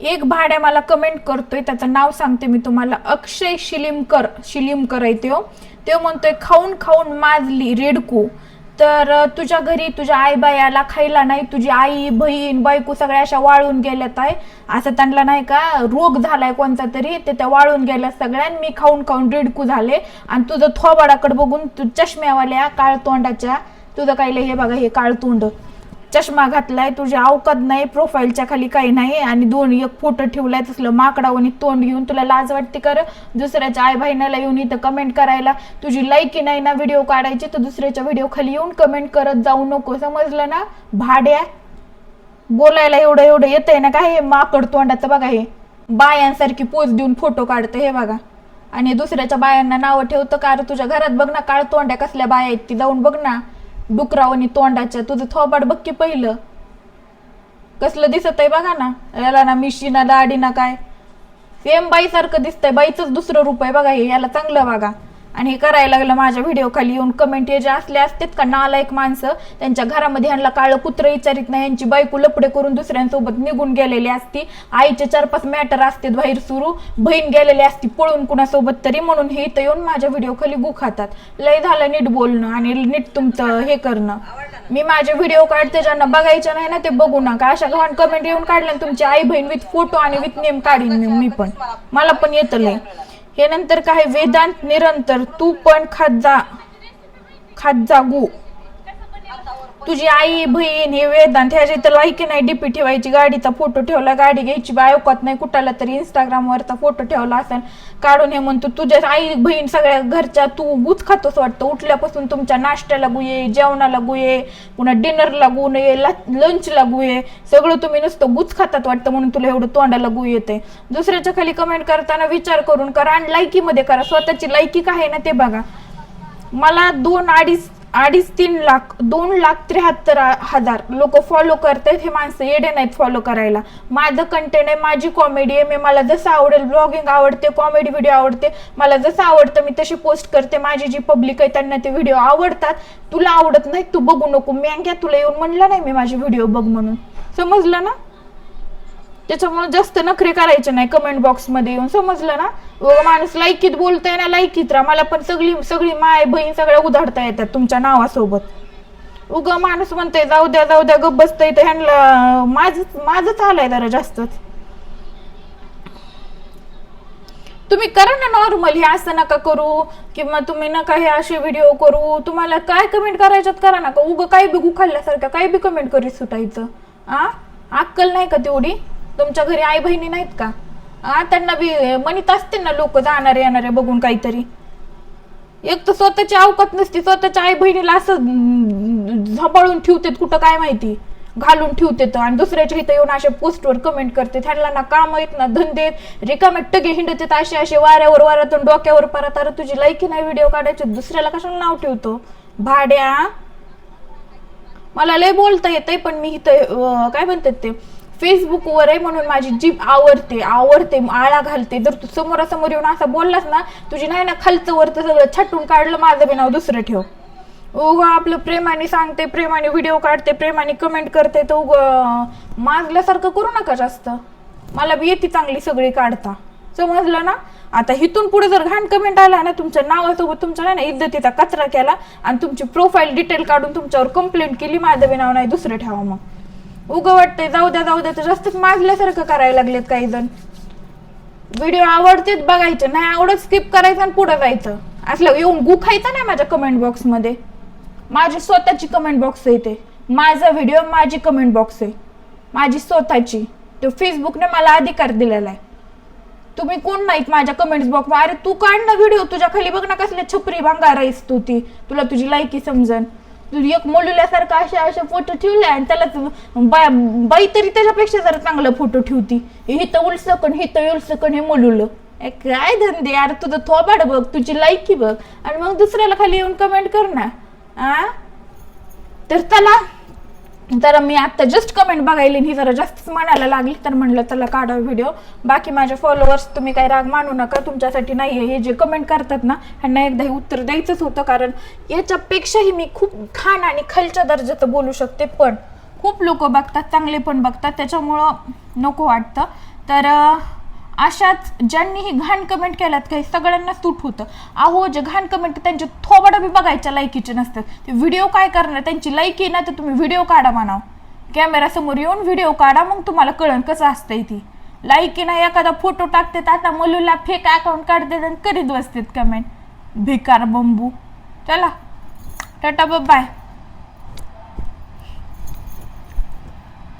एक भाड्या मला कमेंट करतोय त्याचं नाव सांगते मी तुम्हाला. अक्षय शिलिमकर शिलिमकर आहे तो तो म्हणतोय खाऊन खाऊन माजली रेडकू. तर तुझ्या घरी तुझ्या आई बायाला खायला नाही तुझी आई बहीण बायको सगळ्या अशा वाळून गेल्यात आहे. असं त्यांना नाही का रोग झालाय कोणता तरी ते त्या वाळून गेल्या सगळ्या. मी खाऊन खाऊन रेडकू झाले. आणि तुझं थोबाडाकडे बघून तू चष्म्यावाल्या काळ तोंडाच्या तुझं काही हे बघा हे काळ तोंड चष्मा घातलाय तुझी अवकात नाही प्रोफाईलच्या खाली काही नाही आणि दोन एक फोटो ठेवलाय तसलं माकडावणी तोंड घेऊन तुला लाज वाटते कर दुसऱ्याच्या आई बहिणाला येऊन इथं कमेंट करायला. तुझी लायकी नाही ना व्हिडिओ काढायची तर दुसऱ्याच्या व्हिडिओ खाली येऊन कमेंट करत जाऊ नको. समजलं ना? भाड्या. बोलायला एवढं एवढं येतंय ना काय हे माकड तोंडाचं बघा हे. बायांसारखी पोच देऊन फोटो काढतं हे बघा. आणि दुसऱ्याच्या बायांना नावं ठेवतं का तुझ्या घरात बघ ना काळ तोंड्या कसल्या बाया आहेत ती. जाऊन बघ ना. डुकरावणी तोंडाच्या तुझं थोबाड बघ की पहिलं. कसलं दिसत आहे बघा ना याला ना मिशी ना दाढी ना काय. सेम बाईसारखं दिसतंय बाईचंच दुसरं रूप आहे बघा हे याला चांगलं बघा आणि हे करायला लागलं माझ्या व्हिडिओ खाली येऊन कमेंट हे जे असले असतात का नालायक माणसं त्यांच्या घरामध्ये ह्यांना काळं कुत्र विचारित नाही यांची बायको लपडे करून दुसऱ्यांसोबत निघून गेलेली असती आईचे चार पाच मॅटर असते बाहेर सुरू बहीण गेलेली असती पळून कुणासोबत तरी म्हणून हे इथं येऊन माझ्या व्हिडिओ खाली गुखातात. लय झालं नीट बोलणं आणि नीट तुमचं हे करणं. मी माझे व्हिडिओ काढते ज्यांना बघायचं नाही ना ते बघू नका. अशा घाण कमेंट येऊन काढल्या तुमची आई बहीण विथ फोटो आणि विथ नेम काढीन मी मी पण. मला पण येतं लय. हे नंतर काय? वेदांत निरंतर तू पण खात जा. खात जागू. गु तुझी आई बहीण हे वेदांत ह्याची तर लायकी नाही. डीपी ठेवायची गाडीचा फोटो ठेवला गाडी घ्यायची बायकोत नाही कुठाला तरी इंस्टाग्रामवरचा फोटो ठेवला असेल. काढून हे म्हणतो तुझ्या आई बहीण सगळ्या घरच्या तू गुच खातोस वाटतं. उठल्यापासून तुमच्या नाश्त्याला गुये जेवणाला गुये पुन्हा डिनरला गु लंच लंचला गुये. सगळं तुम्ही नुसतं गुच खातात वाटतं म्हणून तुला एवढं तोंडाला गु येते दुसऱ्याच्या खाली कमेंट करताना विचार करून करा आणि लायकीमध्ये करा. स्वतःची लायकी काय आहे ना ते बघा. मला दोन अडीच अडीच तीन लाख दोन लाख त्र्याहत्तर हजार लोक फॉलो करतायत हे माणसं येडे नाहीत फॉलो करायला. माझं कंटेंट आहे माझी कॉमेडी आहे मी मला जसं आवडेल ब्लॉगिंग आवडते कॉमेडी व्हिडिओ आवडते मला जसं आवडतं मी तशी पोस्ट करते. माझी जी पब्लिक आहे त्यांना ते व्हिडिओ आवडतात. तुला आवडत नाही तू बघू नको. मी अंग्या तुला येऊन म्हणलं नाही मी माझे व्हिडिओ बघ म्हणून. समजलं ना? त्याच्यामुळे जास्त नखरे करायचे नाही. कमेंट बॉक्समध्ये येऊन समजलं ना? माणूस लायकीत बोलतोय ना लायकीत राहा. मला पण सगळी सगळी माय बहीण सगळ्या उधाडता येतात तुमच्या नावासोबत. उग माणूस म्हणतोय जाऊ द्या जाऊ द्या गप बसतंय तर ह्यांना माझच माझच आलंय जरा जास्तच. तुम्ही करा ना नॉर्मल हे असं नका करू किंवा तुम्ही नका हे असे व्हिडिओ करू. तुम्हाला काय कमेंट करायच्यात करा नका. उगं काय बी गुखाल्ल्यासारखं काय बी कमेंट करीत सुटायचं आ? अक्कल नाही का तेवढी? तुमच्या घरी आई बहिणी नाहीत का? त्यांना बी म्हणत असते ना लोक जाणारे येणारे बघून काहीतरी. एक तर स्वतःची अवकात नसते स्वतःच्या आई बहिणीला असं अं, झपाळून ठेवतेत कुठं काय माहिती? घालून ठेवतेत आणि दुसऱ्याच्या इथं येऊन अशा पोस्टवर कमेंट करते त्यांना ना काम येत ना धंदे रिकामे टगे हिंडतेत असे असे वाऱ्यावर वाऱ्यातून डोक्यावर परत. अरे तुझी लायकी नाही व्हिडिओ काढायची दुसऱ्याला कशाला नाव ठेवतो? भाड्या. मला लय बोलता येते पण मी इथं काय म्हणतात ते? फेसबुकवर आहे म्हणून माझी जीभ आवडते आवडते आळा घालते. जर तू समोरासमोर येऊन असं बोललास ना तुझी नाही ना खालचं वरचं सगळं छाटून काढलं माझं बी नाव दुसरं ठेव. उग आपलं प्रेमाने सांगते प्रेमाने व्हिडिओ काढते प्रेमाने कमेंट करते तर उग माजल्यासारखं करू नका जास्त. मला बी येते चांगली सगळी काढता. समजलं ना? आता इथून पुढे जर घाण कमेंट आला ना तुमच्या नावासोबत तुमच्या नाही ना इज्जतीचा कचरा केला आणि तुमची प्रोफाईल डिटेल काढून तुमच्यावर कंप्लेंट केली माझं बी नाव नाही दुसरं ठेवा मग. उगं वाटतंय जाऊ द्या जाऊ द्या तर रस्त्यात माजल्यासारखं करायला लागलेत काही जण व्हिडिओ आवडतेच बघायचं नाही आवडत स्किप करायचं आणि पुढे जायचं. असलं येऊन गुखायचं नाही माझ्या कमेंट बॉक्समध्ये माझी स्वतःची कमेंट बॉक्स आहे ते. माझा व्हिडिओ माझी कमेंट बॉक्स आहे. माझी स्वतःची. तो फेसबुकने मला अधिकार दिलेला आहे. तुम्ही कोण नाहीत माझ्या कमेंट्स बॉक्स अरे तू काढ ना व्हिडिओ तुझ्या खाली बघ ना कसले छपरी भांगार आहेस तू ती. तुला तुझी लायकी समजन एक मुलील्यासारखा असे असे फोटो ठेवले आणि त्याला बा- बाई तरी त्याच्यापेक्षा जरा चांगला फोटो ठेवती. हिथं उलसकण हिथं उलसकण हे मुलुलं काय धंदे यार तुझं थोबाड बघ तुझी लायकी बघ. आणि मग दुसऱ्याला खाली येऊन कमेंट कर ना. आ? तर त्याला तर मी आत्ता जस्ट कमेंट बघायली ही जरा जास्तच म्हणायला लागली तर म्हणलं त्याला काढा व्हिडिओ बाकी माझे फॉलोअर्स तुम्ही काही राग मानू नका तुमच्यासाठी नाही आहे. हे जे कमेंट करतात ना ह्यांना एकदा हे उत्तर द्यायचंच होतं कारण याच्यापेक्षाही मी खूप घाण आणि खालच्या दर्जाचं बोलू शकते पण खूप लोक बघतात चांगले पण बघतात त्याच्यामुळं नको वाटतं. तर अशाच ज्यांनी ही घाण कमेंट केल्यात काही सगळ्यांना सूट होतं. अहो जे घाण कमेंट त्यांचे थोबड बी बघायच्या लायकीचे नसतात. ते व्हिडिओ काय करणार? त्यांची लायकी ना तर तुम्ही व्हिडिओ काढा म्हणाव. कॅमेरा समोर येऊन व्हिडिओ काढा मग तुम्हाला कळण कसं असतंय ती. लायकी ना एखादा फोटो टाकतात आता मुलूला फेक अकाउंट काढतात आणि करीत बसतात कमेंट भिकार बंबू. चला. Tata bye